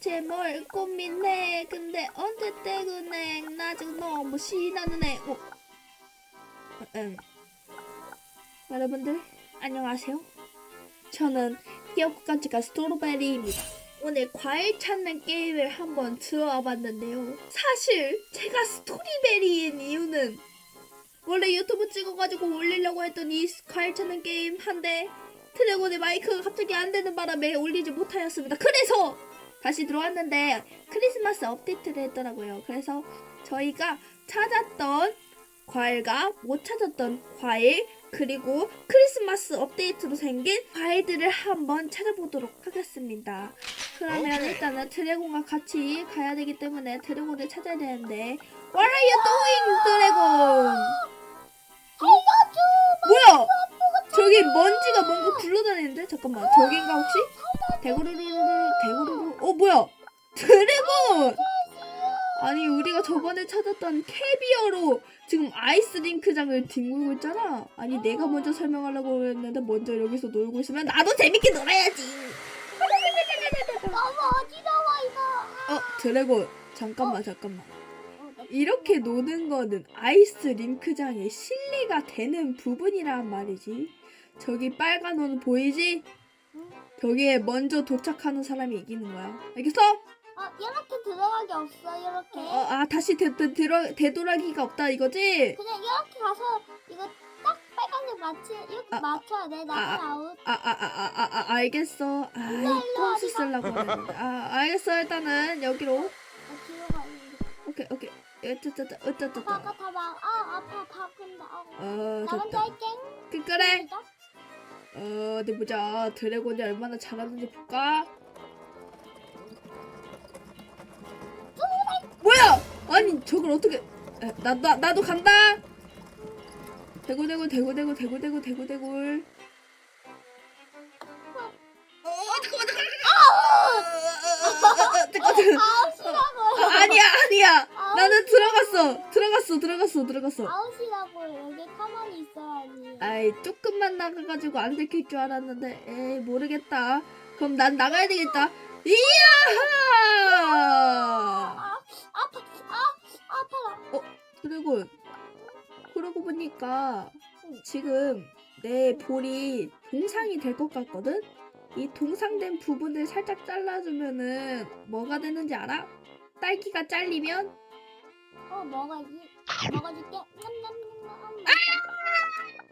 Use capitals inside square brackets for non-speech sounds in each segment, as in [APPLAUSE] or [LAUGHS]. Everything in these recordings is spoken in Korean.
대체 뭘 고민해 근데 언제 때문에 나 지금 너무 신나는 어. 음. 여러분들 안녕하세요 저는 귀엽고 깜찍한 스트로베리입니다 오늘 과일 찾는 게임을 한번 들어와 봤는데요 사실 제가 스토리베리인 이유는 원래 유튜브 찍어가지고 올리려고 했던 이 과일 찾는 게임 한데 드래곤의 마이크가 갑자기 안 되는 바람에 올리지 못하였습니다. 그래서 다시 들어왔는데 크리스마스 업데이트를 했더라고요. 그래서 저희가 찾았던 과일과 못 찾았던 과일 그리고 크리스마스 업데이트로 생긴 과일들을 한번 찾아보도록 하겠습니다. 그러면. 일단은 드래곤과 같이 가야 되기 때문에 드래곤을 찾아야 되는데 What are you doing, 드래곤? 뭐야? 저기 먼지가 뭔가 굴러다니는데 잠깐만 저긴가 혹시? 대구르르르 대구르르 어 뭐야? 드래곤! 아니 우리가 저번에 찾았던 캐비어로 지금 아이스링크장을 뒹굴고 있잖아. 아니 내가 먼저 설명하려고 했는데 먼저 여기서 놀고 있으면 나도 재밌게 놀아야지. 너무 어지러워 이거. 어 드래곤 잠깐만 잠깐만. 이렇게 노는 거는 아이스 링크장의 실내가 되는 부분이란 말이지. 저기 빨간 옷 보이지? 벽에 먼저 도착하는 사람이 이기는 거야. 알겠어? 어, 이렇게 들어가기 없어 이렇게. 어, 아 다시 되, 되, 되돌아, 되돌아기가 없다 이거지? 그냥 이렇게 가서 이거 딱 빨간색 맞지 이렇게 아, 맞춰야 돼. 나는 아, 아웃. 아아 아 아 아 아, 알겠어. 아 꼼수 쓰려고. 아 알겠어 일단은 여기로. 나 뒤로 가는데. 오케이 오케이. 으뜨뜨뜨 아빠 으뜨뜨뜨. 아까 다 막. 아 아파 다 아픈다. 어. 어나 먼저 됐다. 할게. 그 그래. 시작. 어 어디 보자. 드래곤이 얼마나 잘하는지 볼까? 뭐야? 아니 저걸 어떻게? 에, 나, 나 나도 간다. 대굴대굴 대굴대굴 대굴대굴 대굴대굴. 어 잠깐만 잠깐만. 잠깐만. 아, 아니야 아니야. 나는 들어갔어 들어갔어 들어갔어 들어갔어. 아웃이라고 여기 가만히 있어야지. 아이 조금만 나가가지고 안 들킬 줄 알았는데 에이 모르겠다. 그럼 난 나가야 되겠다. 이야! 아 아파. 아 아파라. 드래곤 그러고 보니까 지금 내 볼이 동상이 될 것 같거든? 이 동상된 부분을 살짝 잘라주면은 뭐가 되는지 알아? 딸기가 잘리면 어 먹어야지. 먹어줄게.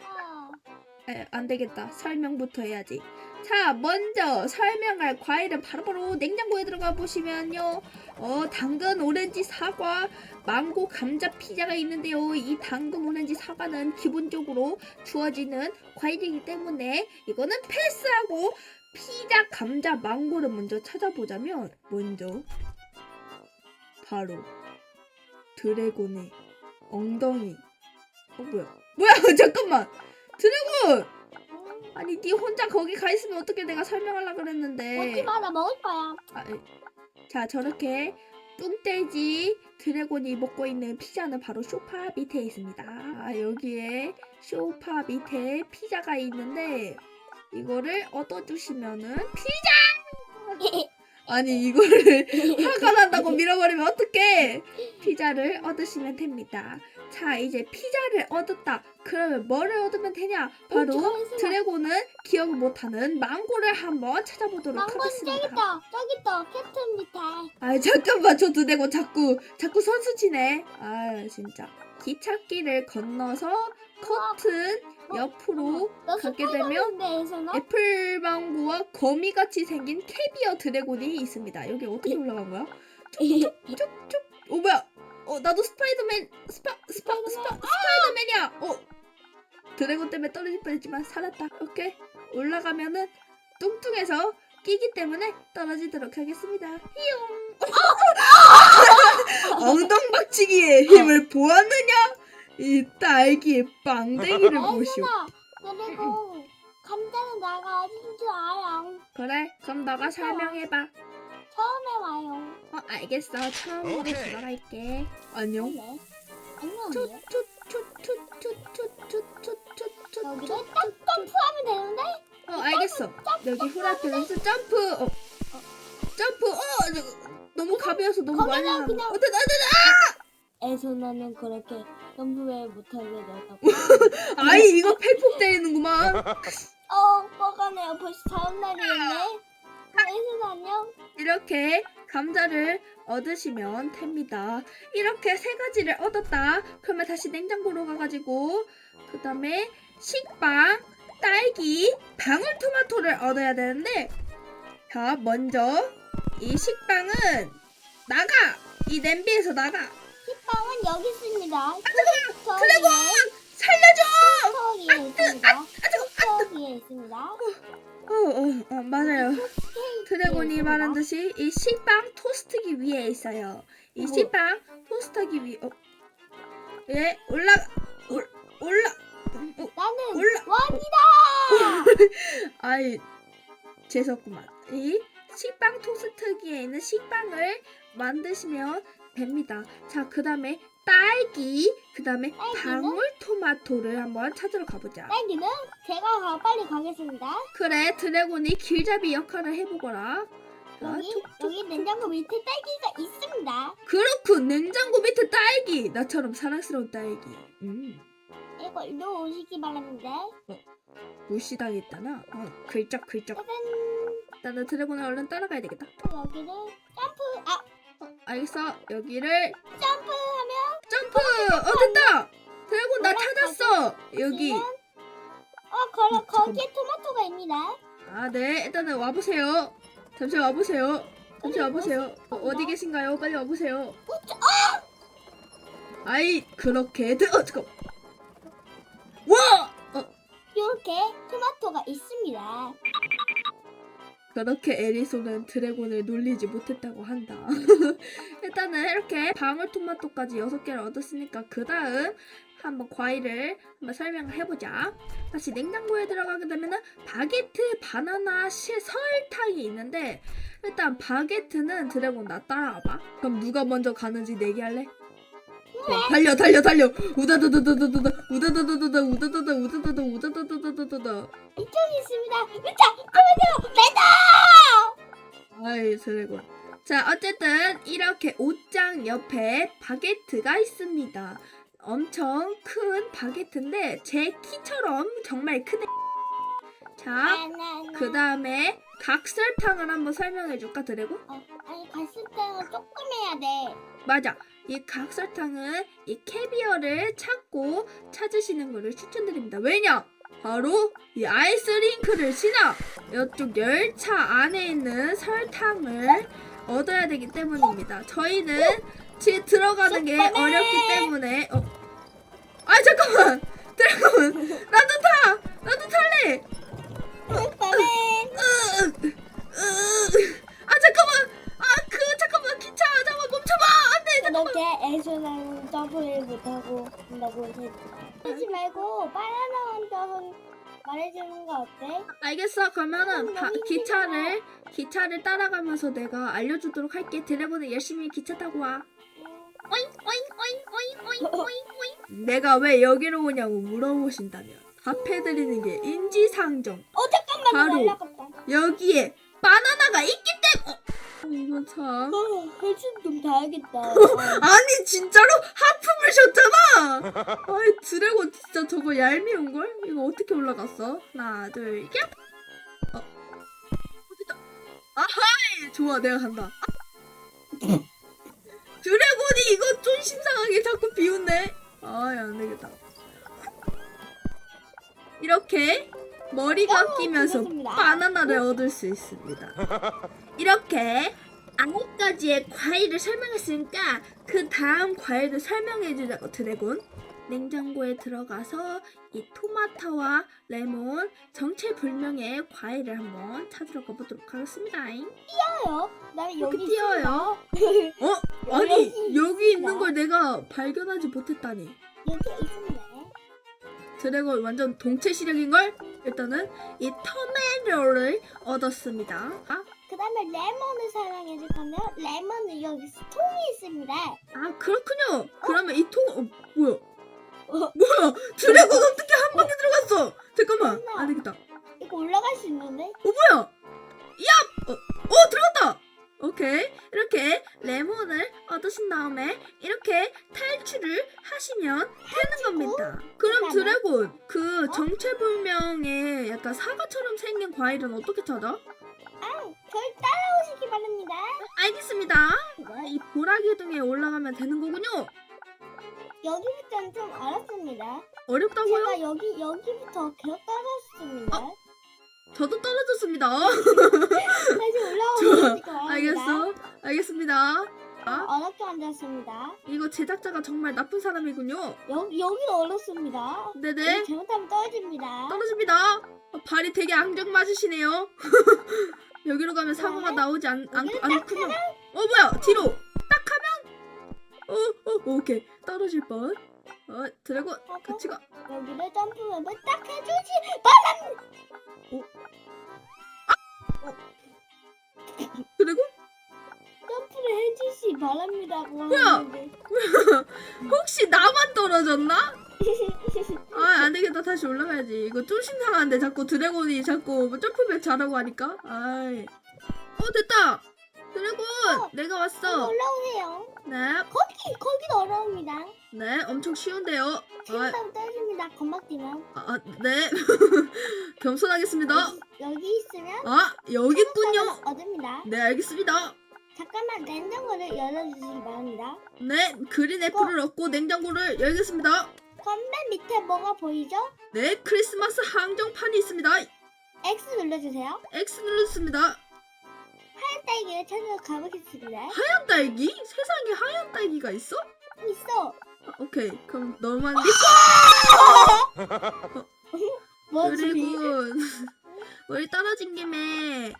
아. 에, 안 되겠다. 설명부터 해야지. 자, 먼저 설명할 과일은 바로 바로 냉장고에 들어가 보시면요. 어, 당근, 오렌지, 사과, 망고, 감자, 피자가 있는데요. 이 당근, 오렌지, 사과는 기본적으로 주어지는 과일이기 때문에 이거는 패스하고 피자, 감자, 망고를 먼저 찾아보자면 먼저 바로 드래곤의 엉덩이. 어, 뭐야? 뭐야? [LAUGHS] 잠깐만. 드래곤! 음. 아니 네 혼자 거기 가 있으면 어떻게 내가 설명하려고 그랬는데 먹지 마, 나 먹을 거야. 아, 에. 자 저렇게 뚱돼지 드래곤이 먹고 있는 피자는 바로 쇼파 밑에 있습니다 아, 여기에 쇼파 밑에 피자가 있는데 이거를 얻어주시면은 피 [LAUGHS] 아니 이거를 [LAUGHS] 화가 난다고 밀어버리면 어떡해? 피자를 얻으시면 됩니다. 자 이제 피자를 얻었다. 그러면 뭐를 얻으면 되냐? 바로 잘했어. 드래곤은 기억을 못하는 망고를 한번 찾아보도록 망고 저기 하겠습니다. 있다. 저기 있다. 캡틴 밑에. 아 잠깐만. 저 드래곤 자꾸 자꾸 선수치네. 아 진짜. 기찻길을 건너서 커튼 옆으로 너 가게 스파이더맨 데에서나? 애플망고와 거미같이 생긴 캐비어 드래곤이 있습니다. 여기 어떻게 올라간 거야? 쭉쭉쭉. 오 뭐야? 어 나도 스파이더맨 스파 스파 스파 스파이더맨이야. 어 드래곤 때문에 떨어질 뻔했지만 살았다. 오케이 올라가면은 뚱뚱해서 끼기 때문에 떨어지도록 하겠습니다. 히용. [LAUGHS] 엉덩 박치기의 힘을 보았느냐? 이 딸기의 빵댕이를 보시오. 그리고 감자는 내가 어딘 줄 알아. 그래, 그럼 너가 설명해봐. 처음에 와요. 어, 알겠어. 처음으로 오케이. 들어갈게. 안녕. 네. 안녕하세요. 여기를 어, 딱 점프하면 되는데? 알겠어. 여기 후라이팬에서 점프. 어. 점프. 어, 너무 가벼워서 너무 많이 거기는 나가. 그냥- 어때, 어때, 어때, 아! 에서 나는 그렇게 점프를 못하게 되었다고. [LAUGHS] 아이 이거 팩폭 때리는구만. [LAUGHS] 어, 뻐가네요. 벌써 다음 날이었네. 에서나 안녕. 이렇게 감자를 얻으시면 됩니다. 이렇게 세 가지를 얻었다. 그러면 다시 냉장고로 가가지고 그 다음에 식빵, 딸기, 방울토마토를 얻어야 되는데 자 먼저 이 식빵은 나가! 이 냄비에서 나가! 식빵은 여기 있습니다. 아 잠깐만! 드래곤! 살려줘! 터 위에 있습니다. 아 잠깐! 터 위에 있습니다. 어, 어, 어 맞아요. 드래곤이 말한 듯이 이 식빵 토스트기 위에 있어요. 이 어머. 식빵 토스트기 위, 어, 예 올라 올 올라 어, 나는 올라 왕이다! [LAUGHS] 아이 재수없구만. 이 식빵 토스트기에 있는 식빵을 만드시면 됩니다. 자 그 다음에 딸기, 그 다음에 딸기는? 방울토마토를 한번 찾으러 가보자. 딸기는 제가 가, 빨리 가겠습니다. 그래 드래곤이 길잡이 역할을 해보거라. 자, 여기, 툭, 툭, 여기 냉장고 밑에 딸기가 있습니다. 그렇군 냉장고 밑에 딸기 나처럼 사랑스러운 딸기 음 이걸로 오시기 바랍니다. 무시당했다나 어 글쩍글쩍 짜잔! 나는 드래곤을 얼른 따라가야 되겠다 여기를 점프! 아! 어, 알겠어. 여기를 점프하면 점프! 어 됐다! 드래곤 나 찾았어! 여기. 어, 걸어, 어, 거기에 토마토가 있습니다. 아 네. 일단은 와보세요. 잠시 와보세요. 잠시 와보세요. 어, 어디 계신가요? 빨리 와보세요. 아! 아이 그렇게 드... 어 잠깐 와! 어, 이렇게 토마토가 있습니다. 그렇게 에리소는 드래곤을 놀리지 못했다고 한다. [LAUGHS] 일단은 이렇게 방울토마토까지 6개를 얻었으니까 그 다음 한번 과일을 한번 설명을 해보자. 다시 냉장고에 들어가게 되면은 바게트, 바나나, 시, 설탕이 있는데 일단 바게트는 드래곤 나 따라와봐. 그럼 누가 먼저 가는지 내기할래? 어, 달려 달려 달려 우다다다다다다 우다다다다다 우다다다 우다다다 우다다다다다다 이쪽에 있습니다. 자, 토마토! 랜다! 아이 드래곤 자 어쨌든 이렇게 옷장 옆에 바게트가 있습니다 엄청 큰 바게트인데 제 키처럼 정말 크네 자그 다음에 각설탕을 한번 설명해 줄까 드래곤? 어, 아니, 갔을 때는 조금 해야 돼. 맞아 이 각설탕은 이 캐비어를 찾고 찾으시는 것을 추천드립니다 왜냐? 바로 이 아이스링크를 지나 이쪽 열차 안에 있는 설탕을 얻어야 되기 때문입니다. 저희는 지금 들어가는 게! 어렵기 때문에 어. 아 잠깐만 [LAUGHS] 드래곤 못하고 한다고. 하지 말고 바나나 혼자서 말해주는 거 어때? 알겠어. 그러면은 음, 바- 기차를 기차를 따라가면서 내가 알려주도록 할게. 드래곤은 열심히 기차 타고 와. 오잉 오잉 오잉 오잉 오잉 [LAUGHS] 오잉 오잉. 내가 왜 여기로 오냐고 물어보신다면 답해드리는 게 인지상정. 어 잠깐만. 바로. 여기에 바나나가 있기 때문에. 어, 이거 참. 어, 훨씬 좀 다야겠다. [LAUGHS] 아니 진짜로? 하품을 셨잖아! 아이 드래곤 진짜 저거 얄미운 걸? 이거 어떻게 올라갔어? 하나 둘셋 어. 어디다 아하이! 좋아 내가 간다. [LAUGHS] 드래곤이 이거 좀 심상하게 자꾸 비웃네. 아이 안 되겠다. 이렇게 머리가 어, 끼면서. 바나나를 얻을 수 있습니다 [LAUGHS] 이렇게 아홉 가지의 과일을 설명했으니까 그 다음 과일도 설명해 주자고 드래곤 냉장고에 들어가서 이 토마토와 레몬 정체불명의 과일을 한번 찾으러 가보도록 하겠습니다 뛰어요. 나 이렇게 여기 뛰어요? 있습니다. [LAUGHS] 어? 아니 여기 여기 있는 있습니다. 걸 내가 발견하지 못했다니 여기 있습니다. 드래곤 완전 동체 시력인 걸? 일단은 이 토마토를 얻었습니다 아, 그 다음에 레몬을 사용해줄 건데요. 레몬은 여기 통이 있습니다. 아 그렇군요 그러면 이 통... 어, 뭐야 뭐야 드래곤 어떻게 한 번에 들어갔어 잠깐만 안 되겠다 이거 올라갈 수 있는데? 어 뭐야 야! 어, 어 들어갔다 오케이. 이렇게 레몬을 얻으신 다음에 이렇게 탈출을 하시면 되는 겁니다. 그럼? 드래곤, 그 어? 정체불명의 약간 사과처럼 생긴 과일은 어떻게 찾아? 아, 절 따라오시기 바랍니다. 알겠습니다. 이 보라기 등에 올라가면 되는 거군요. 여기부터는 좀 어렵습니다. 어렵다고요? 제가 여기 여기부터 계속 떨어졌습니다. 어? 저도 떨어졌습니다. [LAUGHS] 다시 올라오시기 바랍니다. 알겠어. 알겠습니다. 아, 어렵게 앉았습니다. 이거 제작자가 정말 나쁜 사람이군요. 여기 여기도 어렵습니다. 네네. 여기 잘못하면 떨어집니다. 떨어집니다. 어, 발이 되게 앙증 맞으시네요. [LAUGHS] 여기로 가면 사고가 나오지 않, 않, 여기는 않군요. 어 뭐야 뒤로 딱 하면 어, 어 오케이 떨어질 뻔. 어 드래곤 같이 가. 여기를 점프맵을 딱 해주지 바랍니다. 드래곤 점프를 해주시 뭐야? 그러는데. [LAUGHS] 혹시 나만 떨어졌나? 아 안 되겠다 다시 올라가야지. 이거 좀 심상한데 자꾸 드래곤이 자꾸 점프백 잘하고 하니까. 아이. 어 됐다. 드래곤 내가 여기 왔어. 올라오세요. 네, 거기 거기도 어려웁니다. 네 엄청 쉬운데요. 아, 침상 떨어집니다. 건박지만 아, 네. [LAUGHS] 겸손하겠습니다. 여기, 여기 있으면 아, 여기 있군요. 천국선을 얻습니다. 네, 알겠습니다. 잠깐만 냉장고를 열어주시기 바랍니다. 네, 그린 애플을 얻고 냉장고를 열겠습니다. 맨 밑에 뭐가 보이죠? 네, 크리스마스 항정판이 있습니다. X 눌러주세요. X 눌렀습니다. 하얀 딸기를 찾으러 가보겠습니다. 하얀 딸기? 세상에 하얀 딸기가 있어? 있어. 아, 오케이, 그럼 너만 뭐지? 그리고 [LAUGHS] 우리 떨어진 김에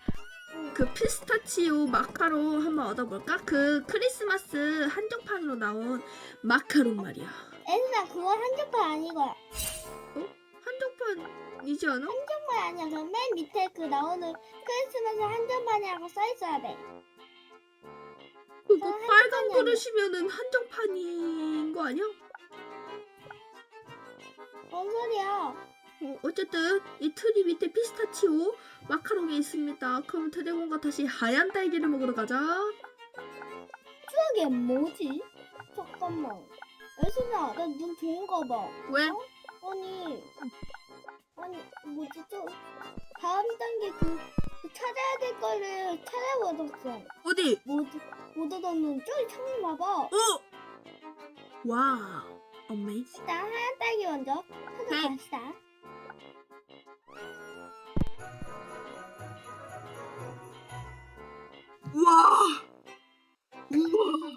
그 피스타치오 마카롱 한번 얻어볼까? 그 크리스마스 한정판으로 나온 마카롱 말이야. 애들아 그건 한정판 아니고 한정판이지 않아? 한정판 아니야. 그맨 밑에 그 나오는 크리스마스 한정판이라고 써 있어야 돼. 그거 어, 빨간 한정판이 그릇이면은 한정판인 거 아니야? 뭔 소리야? 어, 어쨌든 이 트리 밑에 피스타치오 마카롱이 있습니다. 그럼 드래곤과 다시 하얀 딸기를 먹으러 가자. 추억이 뭐지? 잠깐만. 애순아, 나 눈 좋은 거 봐. 왜? 어? 아니, 아니 뭐지 또 다음 단계 그, 그 찾아야 될 거를 찾아버렸어. 어디? 못, 못 얻었는 저기 창문 봐봐. 어? 와우. 어메이징. 일단 하얀 딸기 먼저 네. 찾아갑시다. 우와. 우와.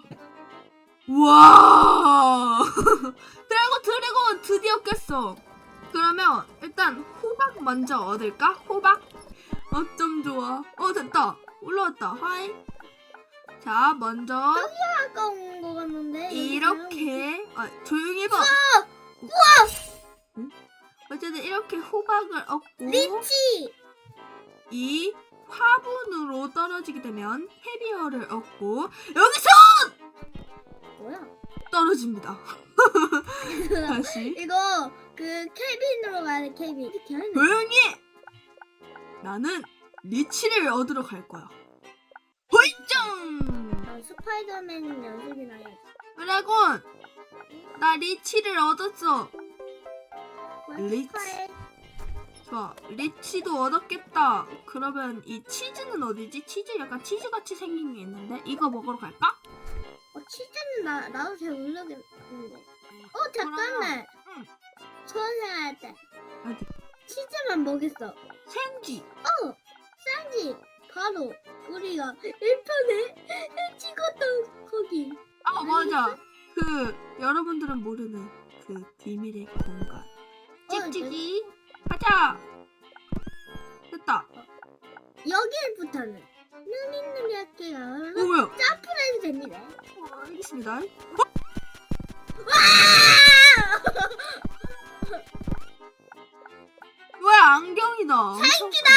우와. [LAUGHS] 드래곤 드래곤 드디어 깼어. 그러면 일단 호박 먼저 얻을까? 호박. 어쩜 좋아. 어 됐다. 올라왔다. 하이. 자 먼저 아까운 거 같는데. 이렇게 아 조용히 해봐. 우와. 어쨌든 이렇게 호박을 얻고 리치! 이 화분으로 떨어지게 되면 헤비어를 얻고 여기서 뭐야? 떨어집니다. [LAUGHS] 다시 이거 그 케빈으로 돼 케빈. 조용히 해! 나는 리치를 얻으러 갈 거야. 호이짱! 아, 스파이더맨 연습이 나야지. 드래곤! 나 리치를 얻었어. 리치. 좋아. 리치도 얻었겠다. 그러면 이 치즈는 어디지? 치즈 약간 치즈같이 생긴 게 있는데 이거 먹으러 갈까? 어 치즈는 나 나도 잘 모르겠는데. 어 잠깐만. 응. 수원생활 때 어디? 치즈만 먹였어. 생쥐. 어 싼지 바로 우리가 1편에 찍었던 거기. 아 맞아. 그 여러분들은 모르는 그 비밀의 공간. 찍찍이. 가자. 됐다. 여기부터는 느릿느릿하게 어 가서 뭐야? 점프를 해도 됩니다. 어, 알겠습니다. 뭐야 안경이다. 사인기다!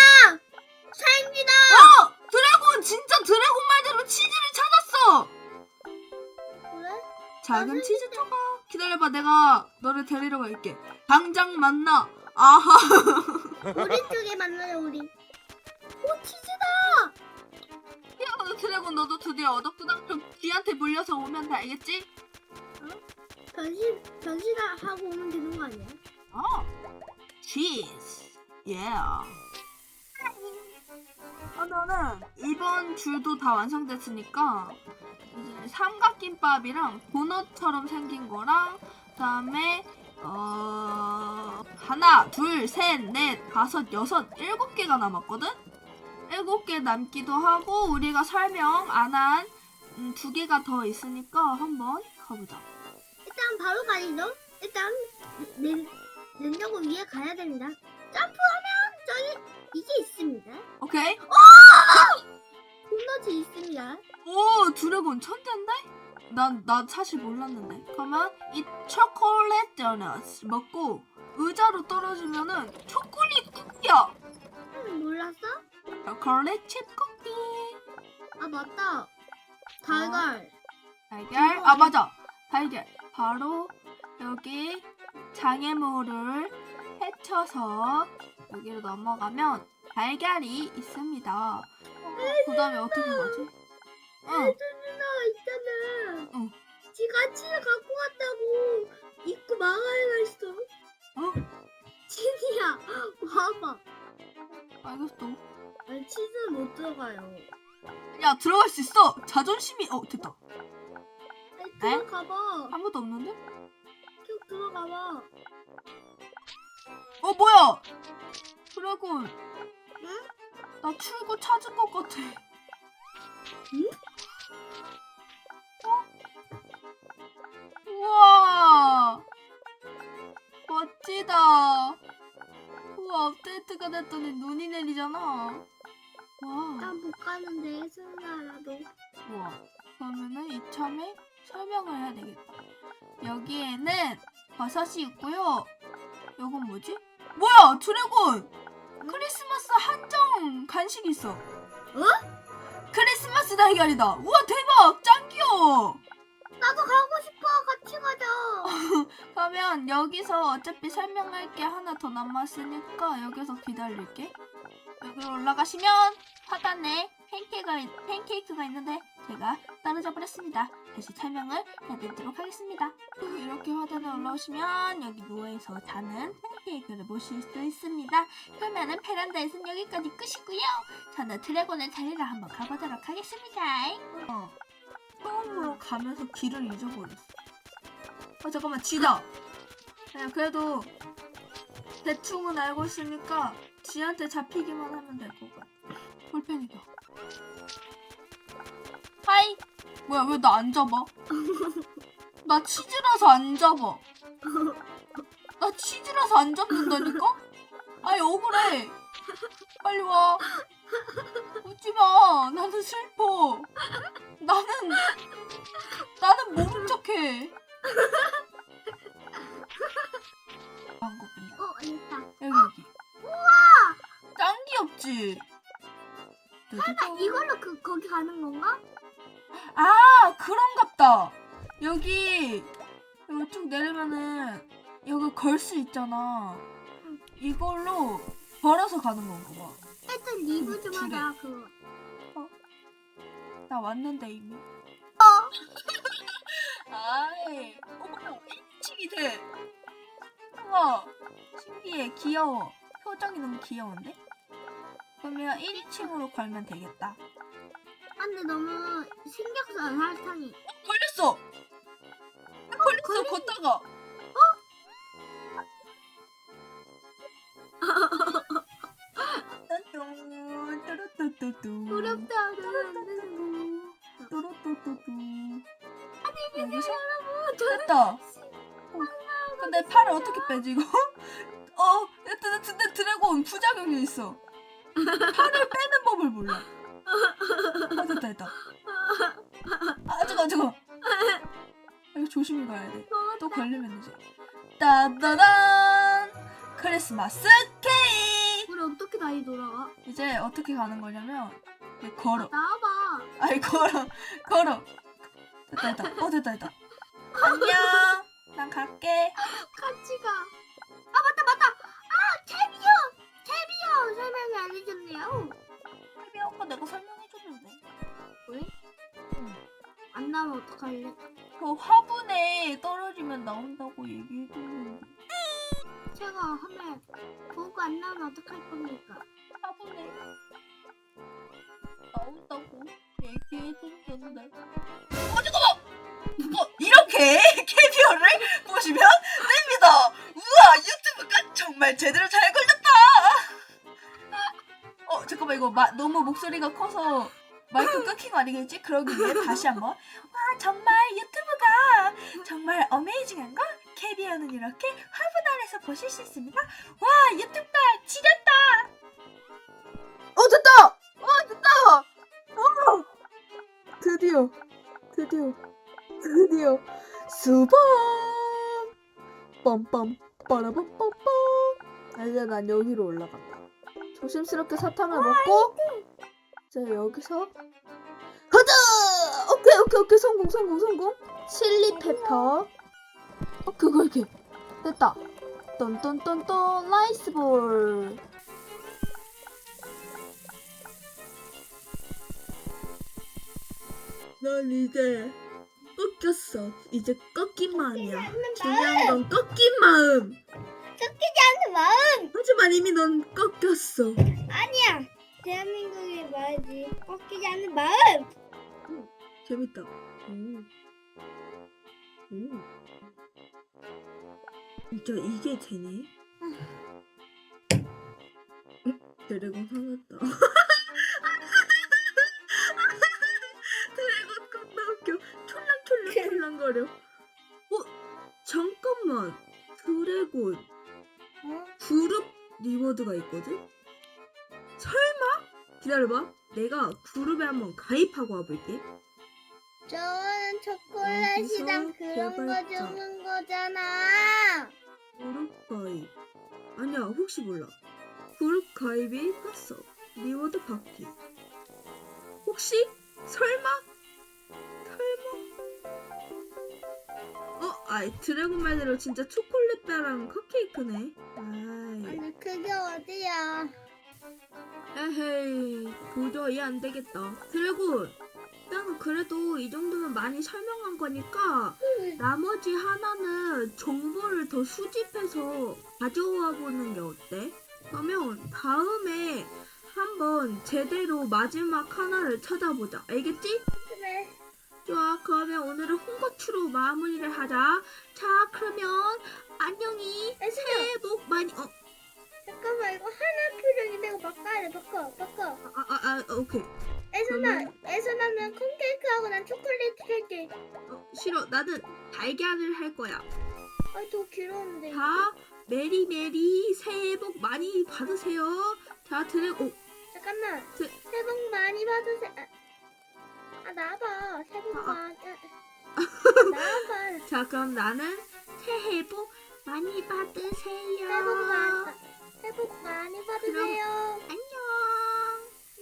사인기다! 어! 드래곤 진짜 드래곤 말대로 치즈를 찾았어. 그래? 작은 치즈 조각. 기다려봐 내가 너를 데리러 갈게. 당장 만나. 아하. [LAUGHS] 우리 쪽에 만나요 우리. 오 치즈다! 야, 드래곤 너도 드디어 얻었구나. 그럼 뒤한테 물려서 오면 돼, 알겠지? 변신 변신하고 오면 되는 거 아니야? 어. 치즈. 예. 그러면은 이번 줄도 다 완성됐으니까 삼각김밥이랑 도넛처럼 생긴 거랑 그다음에 어 하나 둘 셋 넷 다섯 여섯 일곱 개가 남았거든. 일곱 개 남기도 하고 우리가 설명 안한 음, 두 개가 더 있으니까 한번 가보자. 일단 바로 가리죠. 일단 렌 렌더고 위에 가야 됩니다. 점프하면 저기 이게 있습니다. 오케이. 도넛이 있습니다. 오 드래곤 천재인데? 난, 난 사실 몰랐는데 그러면 이 초콜릿 도넛 먹고 의자로 떨어지면은 초콜릿 쿠키야 음, 몰랐어? 초콜릿 칩 쿠키 아 맞다. 달걀. 달걀 아 맞아 달걀 바로 여기 장애물을 헤쳐서 여기로 넘어가면 달걀이 있습니다 그 다음에 어떻게 가지? 응 누나 있잖아. 응. 지가 치즈 갖고 왔다고 입구 막아야 했어. 어? 치즈야, 와봐. 알겠어 아니 치즈 못 들어가요. 야 들어갈 수 있어 자존심이 어 됐다 아니 들어가봐. 아무도 없는데? 쭉 들어가봐. 어 뭐야 드래곤 응? 나 출구 찾은 것 같아 응? 어? 우와! 멋지다. 우와 업데이트가 됐더니 눈이 내리잖아. 와. 난못 가는데 순나라도. 우와. 그러면은 이참에 설명을 해야 되겠다. 여기에는 버섯이 있고요. 요건 뭐지? 뭐야! 드래곤! 크리스마스 한정 간식이 있어. 어? 크리스마스 달걀이다. 우와 대박! 짱 귀여워 나도 가고 싶어. 같이 가자. [LAUGHS] 그러면 여기서 어차피 설명할 게 하나 더 남았으니까 여기서 기다릴게. 여기로 올라가시면 하단에 팬케이크가, 팬케이크가 있는데 제가 떨어져 버렸습니다. 다시 설명을 해드리도록 하겠습니다. 이렇게 하단에 올라오시면 여기 누워있어 자는 팬케이크를 보실 수 있습니다. 그러면은 베란다에서는 여기까지 끝이고요. 저는 드래곤의 자리를 한번 가보도록 하겠습니다. 어. 처음으로 가면서 길을 잊어버렸어. 아 잠깐만 지다 그냥 그래도 대충은 알고 있으니까 지한테 잡히기만 하면 될 것 같아. 볼펜이다 하이. 뭐야 왜 나 안 잡아? 나 치즈라서 안 잡아. 나 치즈라서 안 잡는다니까? 아니 억울해. 빨리 와. 웃지 마. 나는 슬퍼. 나는 나는 모른 척해. 한국분이야 어, 있다. 여기 여기. 우와! 짱 귀엽지 설마 이걸로 그 거기 가는 건가? 아 그런갑다 여기 여기 쭉 내리면은 여기 걸 수 있잖아 이걸로 걸어서 가는 건가 봐나 일단 리뷰 좀두 개. 하자. 그거. 왔는데 이미 어. [LAUGHS] 아이 어머 1인칭이 돼 우와 신기해 귀여워 표정이 너무 귀여운데 그러면 1인칭으로 걸면 되겠다 아, 근데 너무 신경 써 설탕이. 걸렸어 걸렸어 걷다가 뚜루뚜뚜뚜. 어렵다. 뚜루뚜뚜뚜. 안녕히 여기서? 계세요, 여러분. 저는 됐다. 어. 근데 팔을 어떻게 빼지 이거? 어, 근데 드래곤 부작용이 있어. 팔을 빼는 법을 몰라. 아, 됐다, 됐다. 아, 잠깐, 잠깐. 이거 조심히 가야 돼. 또 걸리면 이제. 따다단! 크리스마스 케이크! 우리 어떻게 다시 돌아가? 이제 어떻게 가는 거냐면, 이렇게 걸어. 나와봐. 아이, 걸어. 걸어. 됐다, 됐다. 어, 됐다, 됐다. [LAUGHS] 안녕. 난 갈게. 같이 가. 나면 어떡할래? 그 화분에 떨어지면 나온다고 얘기해줬는데. 제가 하면 보고 안 나면 어떡할 겁니까? 화분에 나온다고 얘기해줬는데. 어 잠깐만 뭐 이렇게 [LAUGHS] 캐비어를 보시면 됩니다. 우와 유튜브가 정말 제대로 잘 걸렸다. 어 잠깐만 이거 마, 너무 목소리가 커서 마이크 끊긴 거 아니겠지? 그러기 위해 다시 한번. 와 정말 유튜브가 정말 어메이징한 거? 캐비어는 이렇게 화분 아래서 보실 수 있습니다. 와 유튜브가 지렸다! 어 됐다! 어 됐다! 어! 드디어 드디어 드디어 수박 빰빰 빠라밤빰빰! 이제 난 여기로 올라간다. 조심스럽게 사탕을 먹고 자 여기서. 가자! 오케이 오케이 오케이. 성공 성공 성공. 칠리 페퍼. 어 그거 이렇게. 됐다. 똔똔똔똔 라이스볼. 난 이제 꺾였어. 이제 꺾인 마음이야. 중요한 건 꺾인 마음. 섞이지 않는 마음! 하지만 이미 넌 꺾였어. 아니야! 대한민국에 말이지. 꺾이지 않는 마음! 재밌다 오. 오. 진짜 이게 되네 응? 드래곤 화났다 [LAUGHS] 드래곤 겁나 웃겨 촐랑촐랑 촐랑거려 어? 잠깐만 드래곤 어? 그룹 리워드가 있거든? 설마? 기다려봐. 내가 그룹에 한번 가입하고 와볼게. 저는 초콜릿이랑 그런 거 개발자. 주는 거잖아! 그룹 가입. 아니야 혹시 몰라. 그룹 가입이 떴어. 리워드 받기. 혹시? 설마? 설마? 어 아이 드래곤 말대로 진짜 초콜릿바랑 컵케이크네. 아이. 아니, 그게 어디야? 에헤이 도저히 안 되겠다 드래곤 난 그래도 이 정도면 많이 설명한 거니까 나머지 하나는 정보를 더 수집해서 가져와 보는 게 어때? 그러면 다음에 한번 제대로 마지막 하나를 찾아보자. 알겠지? 그래. 좋아. 그러면 오늘은 홍고추로 마무리를 하자. 자, 그러면 안녕히 새해 복 많이. 어, 잠깐만, 이거 하나 표정이 내가 바꿔야 돼, 바꿔, 바꿔. 아, 아, 아, 오케이. 애선아, 애선아는 콘케이크하고 난 초콜릿 할게. 어, 싫어. 나는 달걀을 할 거야. 아, 더 길었는데. 자, 메리 메리 새해 복 많이 받으세요. 자, 드래. 오, 잠깐만. 그- 새해 복 많이 받으세요. 아, 아 나와봐. 새해 복 아, 아. 많이. 아, 나와봐. [LAUGHS] 자, 그럼 나는 새해 복 많이 받으세요. 새해 복 많이, 회복 많이 받으세요. 안녕.